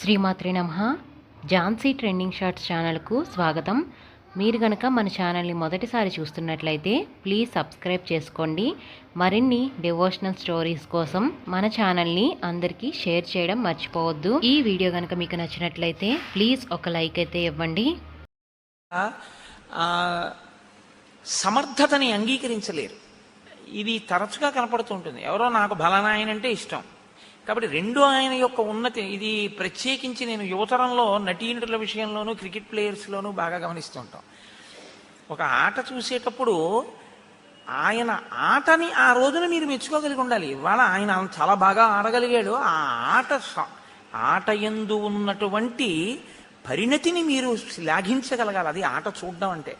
శ్రీమాత్రి నమ. Jhansi trending shorts ఛానల్కు స్వాగతం. మీరు గనక మన ఛానల్ని మొదటిసారి చూస్తున్నట్లయితే ప్లీజ్ సబ్స్క్రైబ్ చేసుకోండి. మరిన్ని డివోషనల్ స్టోరీస్ కోసం మన ఛానల్ని అందరికీ షేర్ చేయడం మర్చిపోవద్దు. ఈ వీడియో కనుక మీకు నచ్చినట్లయితే ప్లీజ్ ఒక లైక్ అయితే ఇవ్వండి. సమర్థతని అంగీకరించలేరు. ఇది తరచుగా కనపడుతుంటుంది ఎవరో నాకు బలనాయనంటే ఇష్టం. కాబట్టి రెండో ఆయన యొక్క ఉన్నతి ఇది ప్రత్యేకించి నేను యువతరంలో నటీనటుల విషయంలోనూ క్రికెట్ ప్లేయర్స్లోనూ బాగా గమనిస్తుంటాం ఒక ఆట చూసేటప్పుడు ఆయన ఆటని ఆ రోజున మీరు మెచ్చుకోగలిగి ఉండాలి. ఇవాళ ఆయన చాలా బాగా ఆడగలిగాడు. ఆ ఆట స- ఆట ఎందు ఉన్నటువంటి పరిణతిని మీరు శ్లాఘించగలగాలి అది ఆట చూడడం అంటే.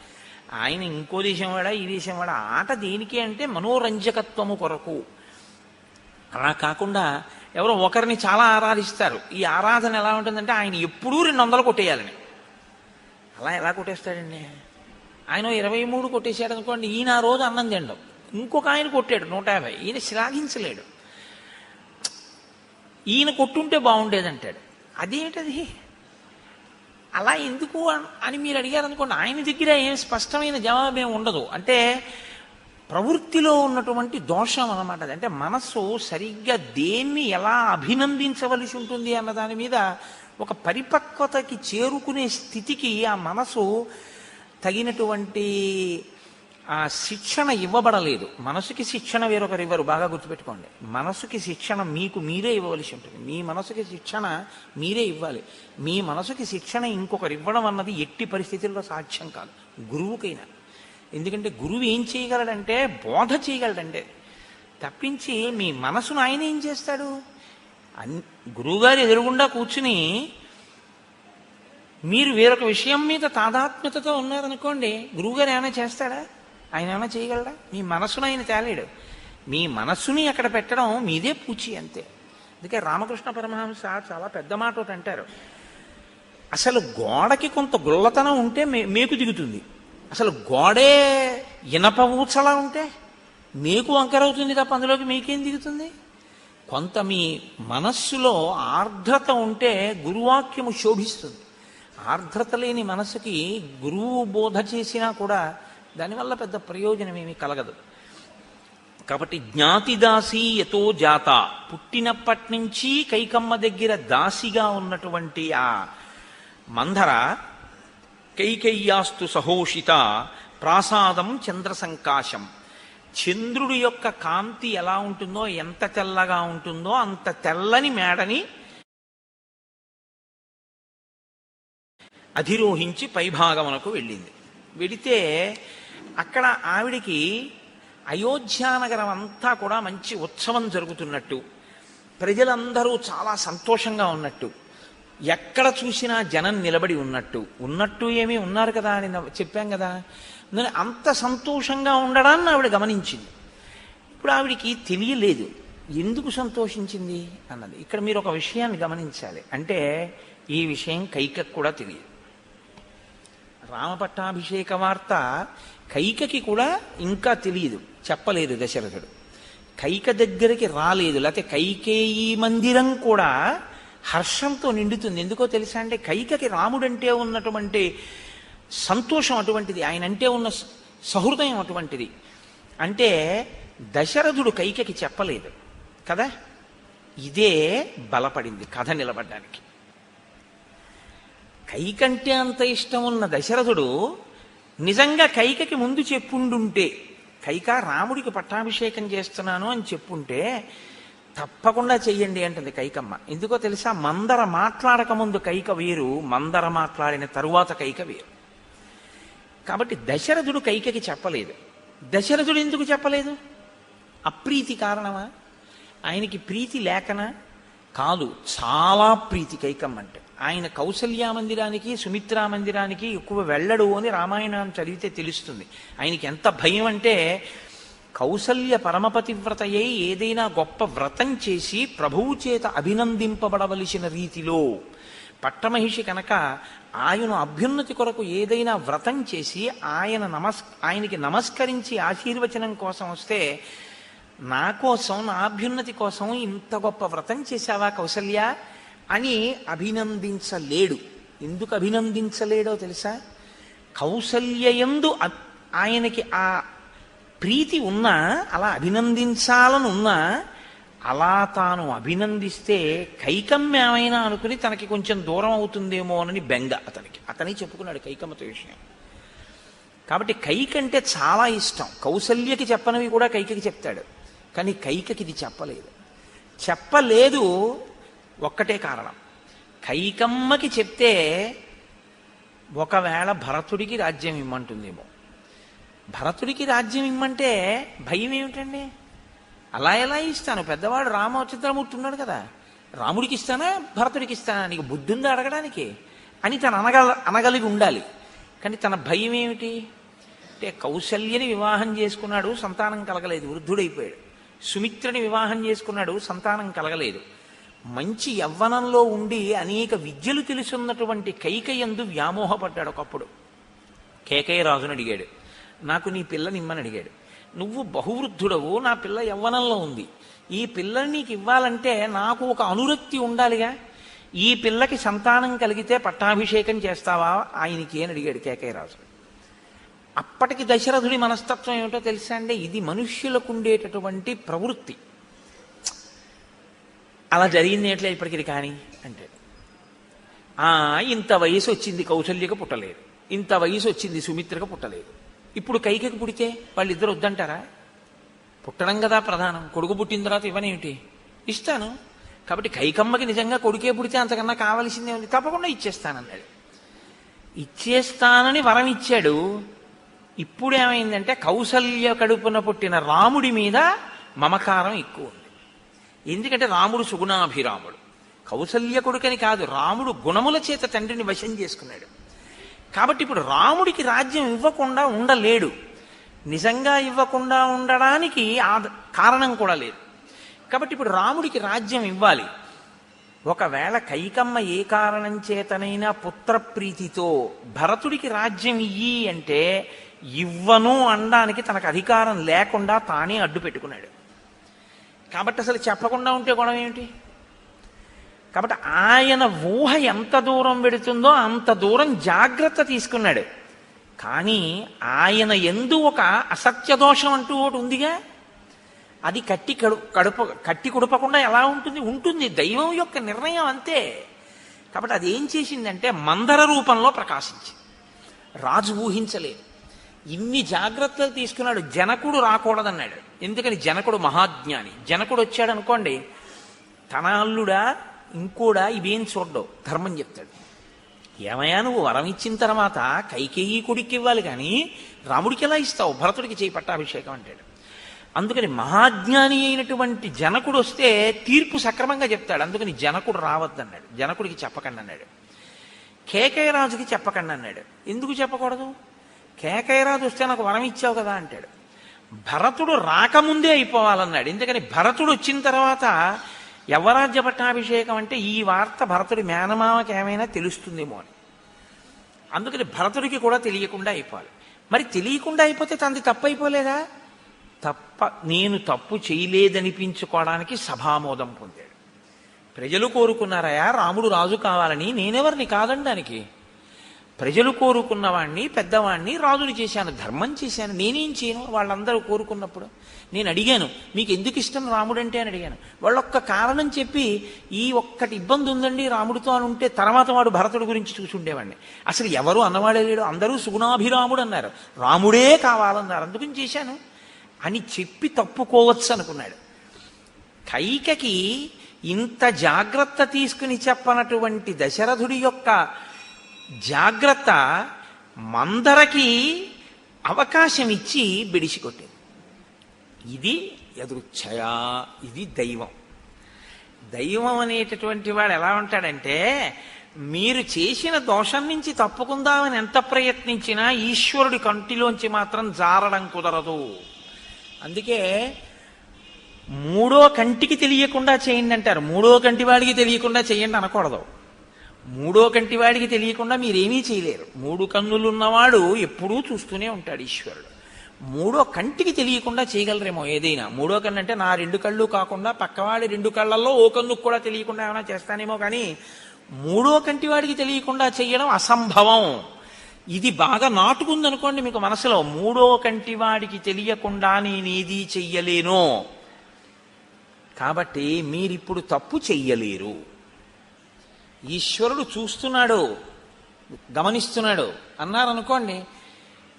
ఆయన ఇంకో దేశం వాడా ఈ దేశం వాడా. ఆట దేనికి అంటే మనోరంజకత్వము కొరకు. అలా కాకుండా ఎవరో ఒకరిని చాలా ఆరాధిస్తారు. ఈ ఆరాధన ఎలా ఉంటుందంటే ఆయన ఎప్పుడూ రెండు వందలు కొట్టేయాలని. అలా ఎలా కొట్టేస్తాడండి? ఆయన ఇరవై మూడు కొట్టేశాడు అనుకోండి ఈయన ఆ రోజు అన్నం తినడం. ఇంకొక ఆయన కొట్టాడు నూట యాభై. ఈయన శ్లాఘించలేడు. ఈయన కొట్టుంటే బాగుండేదంటాడు. అదేమిటది అలా ఎందుకు అని మీరు అడిగారు అనుకోండి ఆయన దగ్గర ఏం స్పష్టమైన జవాబు ఉండదు. అంటే ప్రవృత్తిలో ఉన్నటువంటి దోషం అన్నమాట అంటే మనస్సు సరిగ్గా దేన్ని ఎలా అభినందించవలసి ఉంటుంది అన్న దాని మీద ఒక పరిపక్వతకి చేరుకునే స్థితికి ఆ మనసు తగినటువంటి ఆ శిక్షణ ఇవ్వబడలేదు. మనసుకి శిక్షణ వేరొకరు ఇవ్వరు. బాగా గుర్తుపెట్టుకోండి. మనసుకి శిక్షణ మీకు మీరే ఇవ్వవలసి ఉంటుంది. మీ మనసుకి శిక్షణ మీరే ఇవ్వాలి. మీ మనసుకి శిక్షణ ఇంకొకరు ఇవ్వడం అన్నది ఎట్టి పరిస్థితుల్లో సాధ్యం కాదు. గురువుకైనా. ఎందుకంటే గురువు ఏం చేయగలడంటే బోధ చేయగలడంటే తప్పించి మీ మనసును ఆయన ఏం చేస్తాడు? అన్ గురువుగారు ఎదురుగుండా కూర్చుని మీరు వేరొక విషయం మీద తాదాత్మ్యతతో ఉన్నారనుకోండి గురువుగారు ఏమైనా చేస్తాడా? ఆయన ఏమైనా చేయగలడా? మీ మనసును ఆయన తేలేడు. మీ మనస్సుని అక్కడ పెట్టడం మీదే పూచి అంతే. అందుకే రామకృష్ణ పరమహంస చాలా పెద్ద మాట ఒకటి అంటారు. అసలు గోడకి కొంత గుల్లతనం ఉంటే మే- మేకు దిగుతుంది. అసలు గోడే ఇనప ఊచలా ఉంటే మీకు వంకరవుతుంది తప్ప అందులోకి మీకేం దిగుతుంది? కొంత మీ మనస్సులో ఆర్ద్రత ఉంటే గురువాక్యము శోభిస్తుంది. ఆర్ద్రత లేని మనసుకి గురువు బోధ చేసినా కూడా దానివల్ల పెద్ద ప్రయోజనం ఏమీ కలగదు. కాబట్టి జ్ఞాతి దాసి ఎతో జాత. పుట్టినప్పటి నుంచి కైకమ్మ దగ్గర దాసిగా ఉన్నటువంటి ఆ మంధర కైకయ్యాస్తు సహోషిత ప్రాసాదం చంద్ర సంకాశం చంద్రుడి యొక్క కాంతి ఎలా ఉంటుందో ఎంత తెల్లగా ఉంటుందో అంత తెల్లని మేడని అధిరోహించి పైభాగమునకు వెళ్ళింది. వెడితే అక్కడ ఆవిడికి అయోధ్యానగరం అంతా కూడా మంచి ఉత్సవం జరుగుతున్నట్టు. ప్రజలందరూ చాలా సంతోషంగా ఉన్నట్టు. ఎక్కడ చూసినా జనం నిలబడి ఉన్నట్టు. ఉన్నట్టు ఏమీ ఉన్నారు కదా అని చెప్పాం కదా. నేను అంత సంతోషంగా ఉండడాన్ని ఆవిడ గమనించింది. ఇప్పుడు ఆవిడికి తెలియలేదు. ఎందుకు సంతోషించింది? అన్నది. ఇక్కడ మీరు ఒక విషయాన్ని గమనించాలి. అంటే ఈ విషయం కైకకు కూడా తెలియదు. రామపట్టాభిషేక వార్త కైకకి కూడా ఇంకా తెలియదు. చెప్పలేదు దశరథుడు. కైక దగ్గరికి రాలేదు. లేకపోతే కైకేయి మందిరం కూడా హర్షంతో నిండుతుంది. ఎందుకో తెలుసా అంటే కైకకి రాముడంటే ఉన్నటువంటి సంతోషం అటువంటిది ఆయన అంటే ఉన్న సహృదయం అటువంటిది. అంటే దశరథుడు కైకకి చెప్పలేదు కదా? ఇదే బలపడింది కథ నిలబడ్డానికి. కైకంటే అంత ఇష్టం ఉన్న దశరథుడు నిజంగా కైకకి ముందు చెప్పుండుంటే కైక రాముడికి పట్టాభిషేకం చేస్తున్నాను అని చెప్పుంటే తప్పకుండా చెయ్యండి అంటుంది కైకమ్మ. ఎందుకో తెలుసా? మందర మాట్లాడక ముందు కైక వేరు మందర మాట్లాడిన తరువాత కైక వేరు కాబట్టి దశరథుడు కైకకి చెప్పలేదు. దశరథుడు ఎందుకు చెప్పలేదు? అప్రీతి కారణమా? ఆయనకి ప్రీతి లేకనా? కాదు చాలా ప్రీతి కైకమ్మ అంటే. ఆయన కౌసల్యా మందిరానికి సుమిత్రా మందిరానికి ఎక్కువ వెళ్ళడు అని రామాయణం చదివితే తెలుస్తుంది. ఆయనకి ఎంత భయం అంటే కౌసల్య పరమపతివ్రతయై ఏదైనా గొప్ప వ్రతం చేసి ప్రభువు చేత అభినందింపబడవలసిన రీతిలో. పట్టమహిషి కనుక ఆయన అభ్యున్నతి కొరకు ఏదైనా వ్రతం చేసి ఆయన నమస్ ఆయనకి నమస్కరించి ఆశీర్వచనం కోసం వస్తే నా కోసం నా అభ్యున్నతి కోసం ఇంత గొప్ప వ్రతం చేశావా కౌసల్య? అని అభినందించలేడు. ఎందుకు అభినందించలేడో తెలుసా? కౌసల్యయందు ఆయనకి ఆ ప్రీతి ఉన్నా అలా అభినందించాలని ఉన్నా అలా తాను అభినందిస్తే కైకమ్మ ఏమైనా అనుకుని తనకి కొంచెం దూరం అవుతుందేమోనని బెంగ అతనికి. అతని చెప్పుకున్నాడు కైకమ్మతో విషయం. కాబట్టి కైక అంటే చాలా ఇష్టం. కౌసల్యకి చెప్పనివి కూడా కైకకి చెప్తాడు. కానీ కైకకి ఇది చెప్పలేదు. చెప్పలేదు ఒక్కటే కారణం. కైకమ్మకి చెప్తే ఒకవేళ భరతుడికి రాజ్యం ఇమ్మంటుందేమో. భరతుడికి రాజ్యం ఇమ్మంటే భయం ఏమిటండి? అలా ఎలా ఇస్తాను? పెద్దవాడు రామచంద్రమూర్తి ఉన్నాడు కదా. రాముడికి ఇస్తానా? భరతుడికి ఇస్తానా? నీకు బుద్ధి ఉందా అడగడానికి? అని తను అనగల అనగలిగి ఉండాలి. కానీ తన భయం ఏమిటి? అంటే కౌశల్యని వివాహం చేసుకున్నాడు సంతానం కలగలేదు వృద్ధుడైపోయాడు. సుమిత్రని వివాహం చేసుకున్నాడు సంతానం కలగలేదు. మంచి యవ్వనంలో ఉండి అనేక విద్యలు తెలుసున్నటువంటి కైకయందు వ్యామోహపడ్డాడు ఒకప్పుడు. కేకయ్య రాజుని అడిగాడు నాకు నీ పిల్లని ఇమ్మని అడిగాడు. నువ్వు బహువృద్ధుడవు నా పిల్ల యవ్వనంలో ఉంది. ఈ పిల్లని నీకు ఇవ్వాలంటే నాకు ఒక అనురక్తి ఉండాలిగా. ఈ పిల్లకి సంతానం కలిగితే పట్టాభిషేకం చేస్తావా? ఆయనకి అని అడిగాడు కేకైరాజు. అప్పటికి దశరథుడి మనస్తత్వం ఏమిటో తెలుసా అండి? ఇది మనుష్యులకు ఉండేటటువంటి ప్రవృత్తి. అలా జరిగింది ఏట్లే ఇప్పటికి కానీ? అంటే ఇంత వయసు వచ్చింది కౌశల్యకు పుట్టలేదు. ఇంత వయసు వచ్చింది సుమిత్రకు పుట్టలేదు. ఇప్పుడు కైకకు పుడితే వాళ్ళిద్దరు వద్దంటారా? పుట్టడం కదా ప్రధానం. కొడుకు పుట్టిన తర్వాత ఇవ్వనేమిటి? ఇస్తాను. కాబట్టి కైకమ్మకి నిజంగా కొడుకే పుడితే అంతకన్నా కావలసిందే ఉంది తప్పకుండా ఇచ్చేస్తానన్నాడు. ఇచ్చేస్తానని వరం ఇచ్చాడు. ఇప్పుడు ఏమైందంటే కౌసల్య కడుపున పుట్టిన రాముడి మీద మమకారం ఎక్కువ ఉంది. ఎందుకంటే రాముడు సుగుణాభిరాముడు. కౌసల్య కొడుకని కాదు రాముడు గుణముల చేత తండ్రిని వశం చేసుకున్నాడు. కాబట్టి ఇప్పుడు రాముడికి రాజ్యం ఇవ్వకుండా ఉండలేడు. నిజంగా ఇవ్వకుండా ఉండడానికి ఆ కారణం కూడా లేదు. కాబట్టి ఇప్పుడు రాముడికి రాజ్యం ఇవ్వాలి. ఒకవేళ కైకమ్మ ఏ కారణం చేతనైనా పుత్రప్రీతితో భరతుడికి రాజ్యం ఇయ్యి అంటే ఇవ్వను అనడానికి తనకు అధికారం లేకుండా తానే అడ్డు పెట్టుకున్నాడు. కాబట్టి అసలు చెప్పకుండా ఉంటే గొడవ ఏమిటి? కాబట్టి ఆయన ఊహ ఎంత దూరం పెడుతుందో అంత దూరం జాగ్రత్త తీసుకున్నాడు. కానీ ఆయన ఎందు ఒక అసత్య దోషం అంటూ ఒకటి ఉందిగా. అది కట్టి కడు కడుప కట్టి కుడపకుండా ఎలా ఉంటుంది? ఉంటుంది. దైవం యొక్క నిర్ణయం అంతే. కాబట్టి అది ఏం చేసిందంటే మందర రూపంలో ప్రకాశించి రాజు ఊహించలేదు. ఇన్ని జాగ్రత్తలు తీసుకున్నాడు. జనకుడు రాకూడదన్నాడు. ఎందుకని? జనకుడు మహాజ్ఞాని. జనకుడు వచ్చాడు అనుకోండి తన అల్లుడా ఇంకోడా ఇవేం చూడ్డవు? ధర్మం చెప్తాడు. ఏమయ్యా నువ్వు వరం ఇచ్చిన తర్వాత కైకేయి కొడుక్కి ఇవ్వాలి కానీ రాముడికి ఎలా ఇస్తావు? భరతుడికి చేయి పట్టాభిషేకం అంటాడు. అందుకని మహాజ్ఞాని అయినటువంటి జనకుడు వస్తే తీర్పు సక్రమంగా చెప్తాడు. అందుకని జనకుడు రావద్దన్నాడు. జనకుడికి చెప్పకండి అన్నాడు కేకయరాజుకి చెప్పకండి అన్నాడు ఎందుకు చెప్పకూడదు? కేకయరాజు వస్తే నాకు వరం ఇచ్చావు కదా అంటాడు. భరతుడు రాకముందే అయిపోవాలన్నాడు. ఎందుకని? భరతుడు వచ్చిన తర్వాత యవరాజ్య పట్టాభిషేకం అంటే ఈ వార్త భరతుడి మేనమామకి ఏమైనా తెలుస్తుందేమో అని. అందుకని భరతుడికి కూడా తెలియకుండా అయిపోవాలి. మరి తెలియకుండా అయిపోతే తనది తప్పు అయిపోలేదా తప్ప నేను తప్పు చేయలేదనిపించుకోవడానికి సభామోదం పొందాడు. ప్రజలు కోరుకున్నారయా రాముడు రాజు కావాలని నేనెవరిని కాదనడానికి ప్రజలు కోరుకున్నవాణ్ణి పెద్దవాణ్ణి రాజుని చేశాను ధర్మం చేశాను నేనేం చేయను? వాళ్ళందరూ కోరుకున్నప్పుడు నేను అడిగాను మీకు ఎందుకు ఇష్టం రాముడంటే? అని అడిగాను. వాళ్ళొక్క కారణం చెప్పి ఈ ఒక్కటి ఇబ్బంది ఉందండి రాముడితో అని ఉంటే తర్వాత వాడు భరతుడి గురించి చూసుండేవాడిని అసలు ఎవరు అన్నవాడే లేడు అందరూ సుగుణాభిరాముడు అన్నారు. రాముడే కావాలన్నారు అందుకని చేశాను. అని చెప్పి తప్పుకోవచ్చు అనుకున్నాడు. కైకకి ఇంత జాగ్రత్త తీసుకుని చెప్పనటువంటి దశరథుడి యొక్క జాగ్రత్త మందరకి అవకాశం ఇచ్చి బిడిసికొట్టింది. ఇది ఎదురుచ్ఛయా ఇది దైవం. దైవం అనేటటువంటి వాడు ఎలా ఉంటాడంటే మీరు చేసిన దోషం నుంచి తప్పుకుందామని ఎంత ప్రయత్నించినా ఈశ్వరుడి కంటిలోంచి మాత్రం జారడం కుదరదు. అందుకే మూడో కంటికి తెలియకుండా చేయండి అంటారు. మూడో కంటి వాడికి తెలియకుండా చేయండి అనకూడదు. మూడో కంటి వాడికి తెలియకుండా మీరేమీ చేయలేరు. మూడు కన్నులున్నవాడు ఎప్పుడూ చూస్తూనే ఉంటాడు ఈశ్వరుడు. మూడో కంటికి తెలియకుండా చేయగలరేమో ఏదైనా. మూడో కన్ను అంటే నా రెండు కళ్ళు కాకుండా పక్కవాడి రెండు కళ్ళల్లో ఓ కన్నుకు కూడా తెలియకుండా ఏమైనా చేస్తానేమో కానీ మూడో కంటి వాడికి తెలియకుండా చేయడం అసంభవం. ఇది బాగా నాటుకుందనుకోండి మీకు మనసులో. మూడో కంటి వాడికి తెలియకుండా నేనేది చెయ్యలేను. కాబట్టి మీరిప్పుడు తప్పు చెయ్యలేరు. ఈశ్వరుడు చూస్తున్నాడు గమనిస్తున్నాడు. అన్నారనుకోండి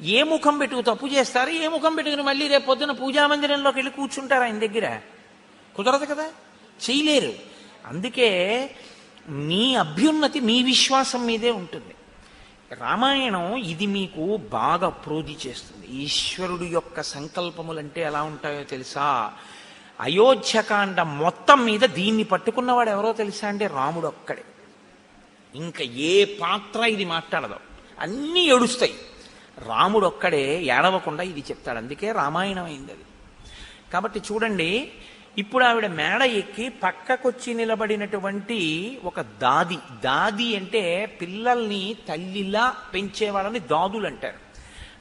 ఏ ముఖం పెట్టుకు తప్పు చేస్తారు? ఏ ముఖం పెట్టుకుని మళ్ళీ రేపు పొద్దున పూజామందిరంలోకి వెళ్ళి కూర్చుంటారు ఆయన దగ్గర? కుదరదు కదా? చేయలేరు. అందుకే మీ అభ్యున్నతి మీ విశ్వాసం మీదే ఉంటుంది. రామాయణం ఇది మీకు బాగా ప్రోధి చేస్తుంది. ఈశ్వరుడు యొక్క సంకల్పములంటే ఎలా ఉంటాయో తెలుసా? అయోధ్యకాండ మొత్తం మీద దీన్ని పట్టుకున్నవాడు ఎవరో తెలుసా అంటే రాముడు ఒక్కడే. ఇంకా ఏ పాత్ర ఇది మాట్లాడదు. అన్నీ ఏడుస్తాయి. రాముడు ఒక్కడే ఏడవకుండా ఇది చెప్తాడు. అందుకే రామాయణం అయింది అది. కాబట్టి చూడండి ఇప్పుడు ఆవిడ మేడ ఎక్కి పక్కకొచ్చి నిలబడినటువంటి ఒక దాది. దాది అంటే పిల్లల్ని తల్లిలా పెంచేవాళ్ళని దాదులు అంటారు.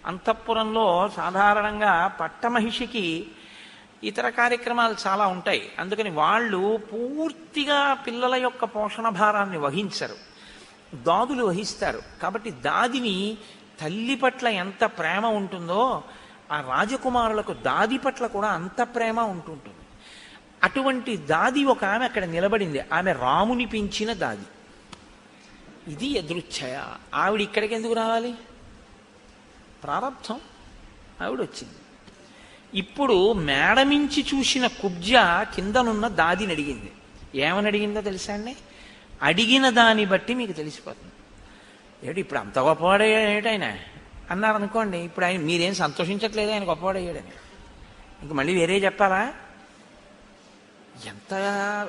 అంతఃపురంలో సాధారణంగా పట్టమహిషికి ఇతర కార్యక్రమాలు చాలా ఉంటాయి. అందుకని వాళ్ళు పూర్తిగా పిల్లల యొక్క పోషణ భారాన్ని వహించరు. దాదులు వహిస్తారు. కాబట్టి దాదిని తల్లి పట్ల ఎంత ప్రేమ ఉంటుందో ఆ రాజకుమారులకు దాది పట్ల కూడా అంత ప్రేమ ఉంటుంటుంది. అటువంటి దాది ఒక ఆమె అక్కడ నిలబడింది. ఆమె రాముని పెంచిన దాది. ఇది ఎదురుచ్ఛయ ఆవిడ ఇక్కడికి ఎందుకు రావాలి? ప్రారంభం ఆవిడ వచ్చింది ఇప్పుడు మేడమించి చూసిన కుబ్జ కిందనున్న దాదిని అడిగింది. ఏమని అడిగిందో తెలుసా అండి? అడిగిన దాన్ని బట్టి మీకు తెలిసిపోతుంది. ఏడు ఇప్పుడు అంత గొప్పవాడయ్యాడు ఆయన? అన్నారు అనుకోండి ఇప్పుడు ఆయన మీరేం సంతోషించట్లేదు ఆయన గొప్పవాడయ్యాడని ఇంక మళ్ళీ వేరే చెప్పాలా? ఎంత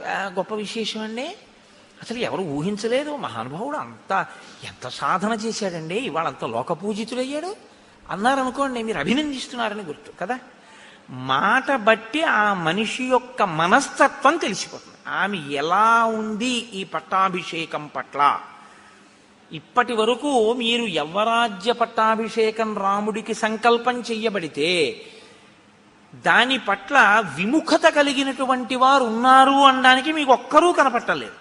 గొప్ప విశేషం అండి? అసలు ఎవరు ఊహించలేదు మహానుభావుడు అంత ఎంత సాధన చేశాడండి? ఇవాళ అంత లోకపూజితుడయ్యాడు? అన్నారనుకోండి మీరు అభినందిస్తున్నారని గుర్తు కదా? మాట బట్టి ఆ మనిషి యొక్క మనస్తత్వం తెలిసిపోతుంది. ఆమె ఎలా ఉంది ఈ పట్టాభిషేకం పట్ల? ఇప్పటి వరకు మీరు యవ్వరాజ్య పట్టాభిషేకం రాముడికి సంకల్పం చెయ్యబడితే దాని పట్ల విముఖత కలిగినటువంటి వారు ఉన్నారు అనడానికి మీకు ఒక్కరూ కనపట్టలేదు.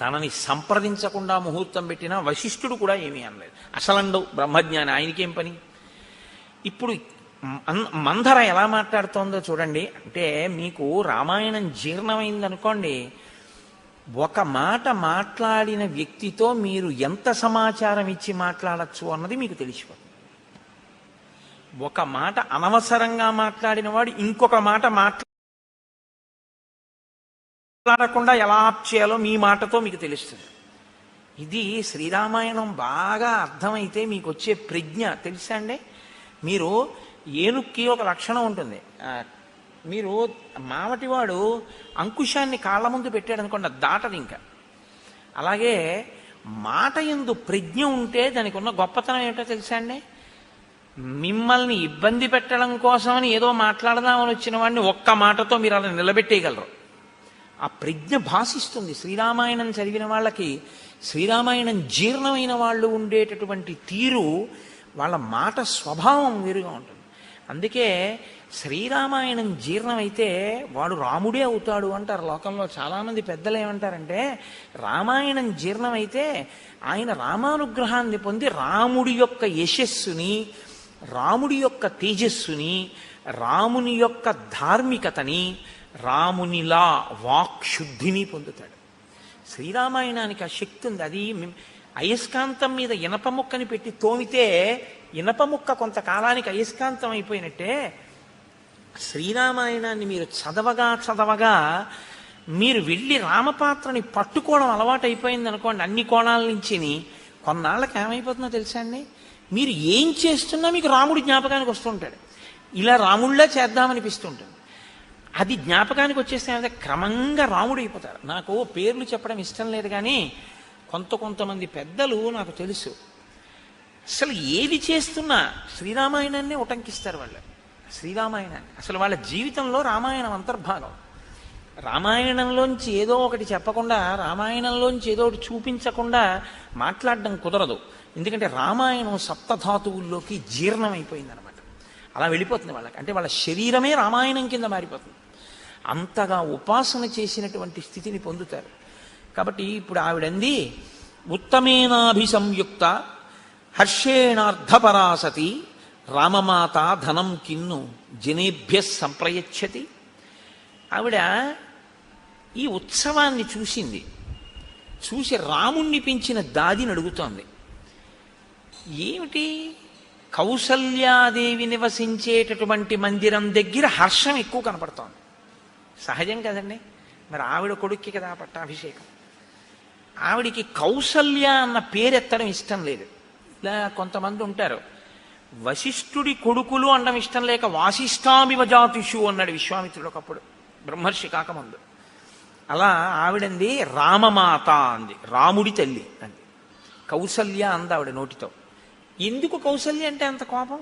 తనని సంప్రదించకుండా ముహూర్తం పెట్టిన వశిష్ఠుడు కూడా ఏమీ అనలేదు. అసలండవు బ్రహ్మజ్ఞాని ఆయనకేం పని? ఇప్పుడు మంధర ఎలా మాట్లాడుతోందో చూడండి. అంటే మీకు రామాయణం జీర్ణమైంది అనుకోండి ఒక మాట మాట్లాడిన వ్యక్తితో మీరు ఎంత సమాచారం ఇచ్చి మాట్లాడచ్చు అన్నది మీకు తెలిసిపోతుంది. ఒక మాట అనవసరంగా మాట్లాడిన వాడు ఇంకొక మాట మాట్లాడకుండా ఎలా ఆప్ చేయాలో మీ మాటతో మీకు తెలుస్తుంది. ఇది శ్రీరామాయణం బాగా అర్థమైతే మీకు వచ్చే ప్రజ్ఞ. తెలుసా అండి? మీరు ఏనుక్కి ఒక లక్షణం ఉంటుంది. మీరు మావటివాడు అంకుశాన్ని కాళ్ళ ముందు పెట్టాడు అనుకోండి దాటది ఇంకా. అలాగే మాట ఎందు ప్రజ్ఞ ఉంటే దానికి ఉన్న గొప్పతనం ఏమిటో తెలుసా అండి? మిమ్మల్ని ఇబ్బంది పెట్టడం కోసమని ఏదో మాట్లాడదామని వచ్చిన వాడిని ఒక్క మాటతో మీరు అలా నిలబెట్టేయగలరు. ఆ ప్రజ్ఞ భాషిస్తుంది. శ్రీరామాయణం చదివిన వాళ్ళకి శ్రీరామాయణం జీర్ణమైన వాళ్ళు ఉండేటటువంటి తీరు వాళ్ళ మాట స్వభావం వేరుగా ఉంటుంది. అందుకే శ్రీరామాయణం జీర్ణమైతే వాడు రాముడే అవుతాడు అంటారు లోకంలో చాలామంది పెద్దలు ఏమంటారంటే రామాయణం జీర్ణమైతే ఆయన రామానుగ్రహాన్ని పొంది రాముడి యొక్క యశస్సుని రాముడి యొక్క తేజస్సుని రాముని యొక్క ధార్మికతని రామునిలా వాక్శుద్ధిని పొందుతాడు. శ్రీరామాయణానికి ఆ శక్తి ఉంది. అది అయస్కాంతం మీద ఇనప ముక్కని పెట్టి తోమితే ఇనప ముక్క కొంతకాలానికి అయస్కాంతం అయిపోయినట్టే శ్రీరామాయణాన్ని మీరు చదవగా చదవగా మీరు వెళ్ళి రామపాత్రని పట్టుకోవడం అలవాటు అయిపోయింది అనుకోండి అన్ని కోణాల నుంచి కొన్నాళ్ళకి ఏమైపోతుందో తెలుసా అండి? మీరు ఏం చేస్తున్నా మీకు రాముడి జ్ఞాపకానికి వస్తుంటాడు. ఇలా రాముళ్ళే చేద్దామనిపిస్తుంటుంది. అది జ్ఞాపకానికి వచ్చేస్తే ఏమైతే క్రమంగా రాముడు అయిపోతారు. నాకు పేర్లు చెప్పడం ఇష్టం లేదు కానీ కొంత కొంతమంది పెద్దలు నాకు తెలుసు. అసలు ఏది చేస్తున్నా శ్రీరామాయణాన్ని ఉటంకిస్తారు వాళ్ళు. శ్రీరామాయణాన్ని. అసలు వాళ్ళ జీవితంలో రామాయణం అంతర్భాగం. రామాయణంలోంచి ఏదో ఒకటి చెప్పకుండా రామాయణంలోంచి ఏదో ఒకటి చూపించకుండా మాట్లాడడం కుదరదు. ఎందుకంటే రామాయణం సప్తధాతువుల్లోకి జీర్ణమైపోయిందనమాట అలా వెళ్ళిపోతుంది వాళ్ళకి. అంటే వాళ్ళ శరీరమే రామాయణం కింద మారిపోతుంది. అంతగా ఉపాసన చేసినటువంటి స్థితిని పొందుతారు. కాబట్టి ఇప్పుడు ఆవిడంది ఉత్తమేనాభిసంయుక్త హర్షేణార్థపరాసతి రామమాత ధనం కిన్ను జనేభ్య సంప్రయచ్చతి. ఆవిడ ఈ ఉత్సవాన్ని చూసింది. చూసి రాముణ్ణి పెంచిన దాదిని అడుగుతోంది. ఏమిటి? కౌసల్యాదేవి నివసించేటటువంటి మందిరం దగ్గర హర్షం ఎక్కువ కనపడుతోంది. సహజం కదండి? మరి ఆవిడ కొడుక్కి కదా పట్టాభిషేకం. ఆవిడికి కౌసల్య అన్న పేరెత్తడం ఇష్టం లేదు. ఇలా కొంతమంది ఉంటారు. వశిష్ఠుడి కొడుకులు అనడం ఇష్టం లేక వాసిష్ఠామివ జాతిషు అన్నాడు విశ్వామిత్రుడు ఒకప్పుడు బ్రహ్మర్షి కాకముందు. అలా ఆవిడంది రామమాత అంది రాముడి తల్లి అంది. కౌసల్య అంది ఆవిడ నోటితో. ఎందుకు కౌసల్య అంటే అంత కోపం?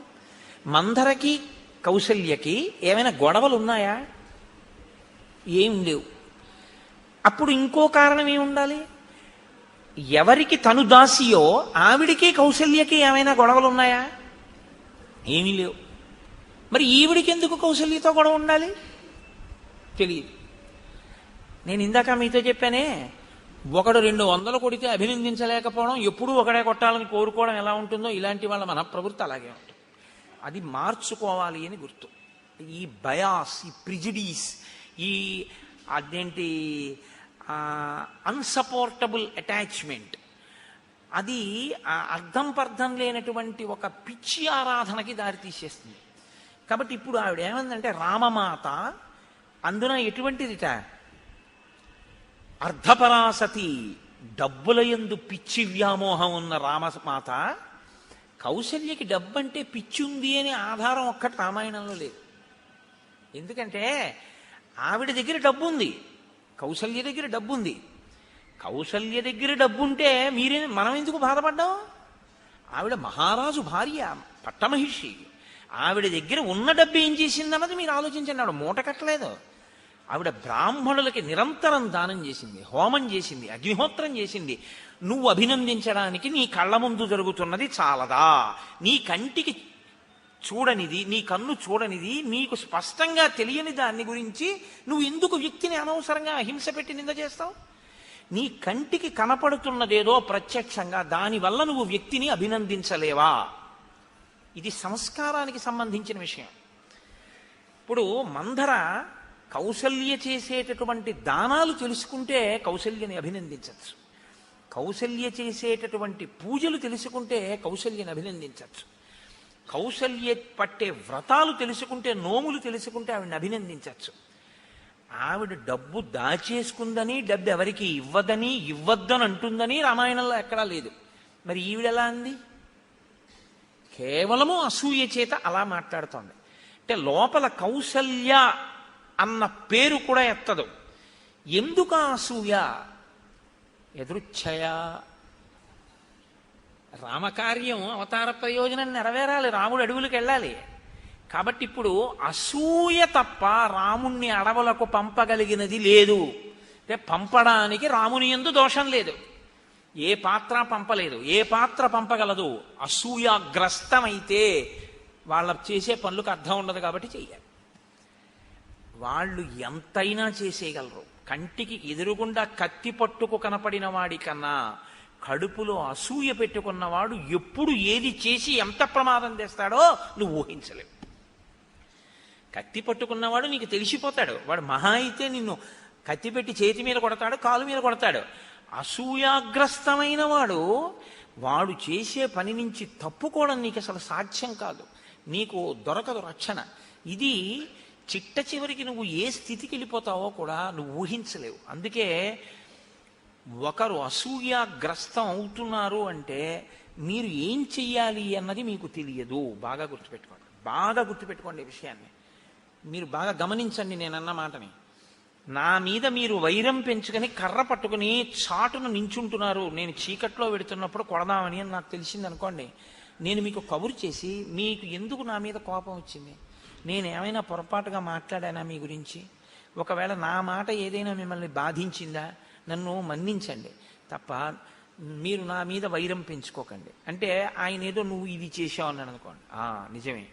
మందరకి కౌసల్యకి ఏమైనా గొడవలు ఉన్నాయా ఏం లేవు. అప్పుడు ఇంకో కారణం ఏమి ఉండాలి ఎవరికి తను దాసియో ఆవిడికి కౌశల్యకి ఏమైనా గొడవలు ఉన్నాయా ఏమీ లేవు. మరి ఈవిడికి ఎందుకు కౌశల్యతో గొడవ ఉండాలి? తెలియదు నేను ఇందాక మీతో చెప్పానే ఒకడు రెండు వందలు కొడితే అభినందించలేకపోవడం ఎప్పుడూ ఒకడే కొట్టాలని కోరుకోవడం ఎలా ఉంటుందో ఇలాంటి వాళ్ళ మన ప్రవృత్తి అలాగే ఉంటుంది. అది మార్చుకోవాలి అని గుర్తు. ఈ బయాస్ ఈ ప్రిజిడీస్ ఈ అదేంటి అన్సపోర్టబుల్ అటాచ్మెంట్ అది అర్థం పర్థం లేనటువంటి ఒక పిచ్చి ఆరాధనకి దారి తీసేస్తుంది కాబట్టి ఇప్పుడు ఆవిడ ఏమందంటే రామమాత అందున ఎటువంటిదిట? అర్ధపరాసతి డబ్బుల యందు పిచ్చి వ్యామోహం ఉన్న రామమాత కౌశల్యకి డబ్బంటే పిచ్చి ఉంది అనే ఆధారం ఒక్కటి రామాయణంలో లేదు. ఎందుకంటే ఆవిడ దగ్గర డబ్బు ఉంది కౌసల్య దగ్గర డబ్బు ఉంది కౌసల్య దగ్గర డబ్బు ఉంటే మీరే మనం ఎందుకు బాధపడ్డాం? ఆవిడ మహారాజు భార్య పట్టమహిషి. ఆవిడ దగ్గర ఉన్న డబ్బు ఏం చేసిందన్నది మీరు ఆలోచించండి. ఆవిడ మూట కట్టలేదు. ఆవిడ బ్రాహ్మణులకి నిరంతరం దానం చేసింది హోమం చేసింది అగ్నిహోత్రం చేసింది. నువ్వు అభినందించడానికి నీ కళ్ళ ముందు జరుగుతున్నది చాలదా? నీ కంటికి చూడనిది నీ కన్ను చూడనిది నీకు స్పష్టంగా తెలియని దాన్ని గురించి నువ్వు ఎందుకు వ్యక్తిని అనవసరంగా అహింస పెట్టి నింద చేస్తావు? నీ కంటికి కనపడుతున్నదేదో ప్రత్యక్షంగా దానివల్ల నువ్వు వ్యక్తిని అభినందించలేవా? ఇది సంస్కారానికి సంబంధించిన విషయం. ఇప్పుడు మందర కౌశల్య చేసేటటువంటి దానాలు తెలుసుకుంటే కౌసల్యని అభినందించవచ్చు కౌశల్య చేసేటటువంటి పూజలు తెలుసుకుంటే కౌసల్యని అభినందించవచ్చు కౌసల్య పట్టే వ్రతాలు తెలుసుకుంటే నోములు తెలుసుకుంటే ఆవిడని అభినందించవచ్చు ఆవిడ డబ్బు దాచేసుకుందని డబ్బు ఎవరికి ఇవ్వదని ఇవ్వద్దని అంటుందని రామాయణంలో ఎక్కడా లేదు. మరి ఈవిడెలా అంది? కేవలము అసూయ చేత అలా మాట్లాడుతోంది. అంటే లోపల కౌసల్య అన్న పేరు కూడా ఎత్తదు. ఎందుకు అసూయ? ఎదురుచ్ఛయా రామకార్యం అవతార ప్రయోజనం నెరవేరాలి రాముడు అడవులకు వెళ్ళాలి. కాబట్టి ఇప్పుడు అసూయ తప్ప రాముణ్ణి అడవులకు పంపగలిగినది లేదు. అంటే పంపడానికి రాముని ఎందు దోషం లేదు. ఏ పాత్ర పంపలేదు ఏ పాత్ర పంపగలదు అసూయాగ్రస్తమైతే వాళ్ళ చేసే పనులకు అర్థం ఉండదు కాబట్టి చెయ్యాలి. వాళ్ళు ఎంతైనా చేసేయగలరు. కంటికి ఎదురుగుండా కత్తి పట్టుకు కనపడిన వాడికన్నా కడుపులో అసూయ పెట్టుకున్నవాడు ఎప్పుడు ఏది చేసి ఎంత ప్రమాదం తెస్తాడో నువ్వు ఊహించలేవు. కత్తి పట్టుకున్నవాడు నీకు తెలిసిపోతాడు. వాడు మహా అయితే నిన్ను కత్తి పెట్టి చేతి మీద కొడతాడు కాలు మీద కొడతాడు. అసూయాగ్రస్తమైన వాడు వాడు చేసే పని నుంచి తప్పుకోవడం నీకు అసలు సాధ్యం కాదు. నీకు దొరకదు రక్షణ. ఇది చిట్ట చివరికి నువ్వు ఏ స్థితికి వెళ్ళిపోతావో కూడా నువ్వు ఊహించలేవు. అందుకే ఒకరు అసూయాగ్రస్తం అవుతున్నారు అంటే మీరు ఏం చెయ్యాలి అన్నది మీకు తెలియదు. బాగా గుర్తుపెట్టుకోండి. బాగా గుర్తుపెట్టుకోండి ఈ విషయాన్ని. మీరు బాగా గమనించండి నేనన్న మాటని. నా మీద మీరు వైరం పెంచుకొని కర్ర పట్టుకుని చాటును నించుంటున్నారు. నేను చీకట్లో పెడుతున్నప్పుడు కొడదామని అని నాకు తెలిసింది అనుకోండి నేను మీకు కబురు చేసి మీకు ఎందుకు నా మీద కోపం వచ్చింది? నేను ఏమైనా పొరపాటుగా మాట్లాడానా మీ గురించి? ఒకవేళ నా మాట ఏదైనా మిమ్మల్ని బాధించిందా? నన్ను మన్నించండి. తప్ప మీరు నా మీద వైరం పెంచుకోకండి. అంటే ఆయన ఏదో నువ్వు ఇది చేశావు అన్నాడు అనుకోండి. "ఆ, నిజమే.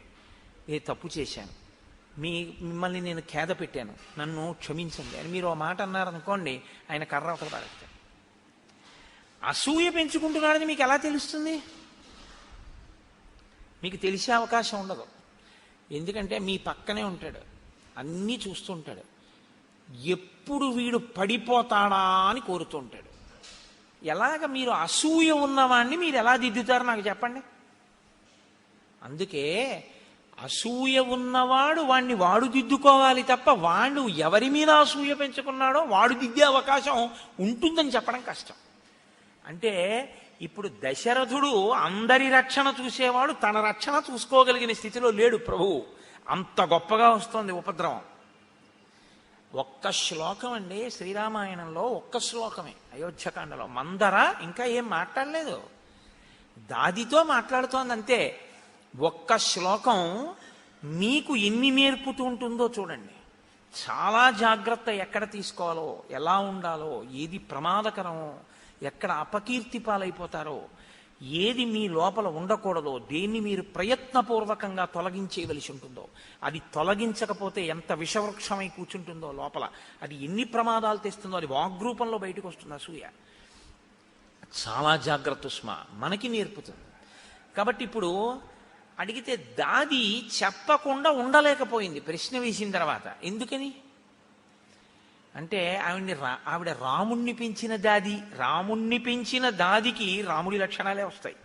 ఏ తప్పు చేశాను. మీ మిమ్మల్ని నేను ఖేద పెట్టాను. నన్ను క్షమించండి అని మీరు ఆ మాట అన్నారనుకోండి ఆయన కర్ర ఒకటి పడతాడు అసూయ పెంచుకుంటున్నాడని మీకు ఎలా తెలుస్తుంది? మీకు తెలిసే అవకాశం ఉండదు. ఎందుకంటే మీ పక్కనే ఉంటాడు. అన్నీ చూస్తుంటాడు ఎప్పుడు వీడు పడిపోతాడా అని కోరుతూ ఉంటాడు ఎలాగ మీరు అసూయ ఉన్నవాణ్ణి మీరు ఎలా దిద్దుతారో నాకు చెప్పండి. అందుకే అసూయ ఉన్నవాడు వాణ్ణి వాడు దిద్దుకోవాలి తప్ప వాడు ఎవరి మీద అసూయ పెంచుకున్నాడో వాడు దిద్దే అవకాశం ఉంటుందని చెప్పడం కష్టం. అంటే ఇప్పుడు దశరథుడు అందరి రక్షణ చూసేవాడు తన రక్షణ చూసుకోగలిగిన స్థితిలో లేడు ప్రభువు అంత గొప్పగా వస్తోంది ఉపద్రవం. ఒక్క శ్లోకం అండి శ్రీరామాయణంలో ఒక్క శ్లోకమే అయోధ్యకాండలో మందర ఇంకా ఏం మాట్లాడలేదు. దాదితో మాట్లాడుతోంది అంతే ఒక్క శ్లోకం మీకు ఎన్ని నేర్పుతూ ఉంటుందో చూడండి. చాలా జాగ్రత్త ఎక్కడ తీసుకోవాలో ఎలా ఉండాలో ఏది ప్రమాదకరమో ఎక్కడ అపకీర్తి పాలైపోతారో ఏది మీ లోపల ఉండకూడదో దేన్ని మీరు ప్రయత్నపూర్వకంగా తొలగించేయవలసి ఉంటుందో అది తొలగించకపోతే ఎంత విషవృక్షమై కూర్చుంటుందో లోపల అది ఎన్ని ప్రమాదాలు తెస్తుందో అది వాగ్రూపంలో బయటకు వస్తుంది అసూయ చాలా జాగ్రత్త సుమా మనకి నేర్పుతుంది. కాబట్టి ఇప్పుడు అడిగితే దాది చెప్పకుండా ఉండలేకపోయింది ప్రశ్న వేసిన తర్వాత. ఎందుకని? అంటే ఆవిడ్ని రా ఆవిడ రాముణ్ణి పెంచిన దాది రాముణ్ణి పెంచిన దాదికి రాముడి లక్షణాలే వస్తాయి.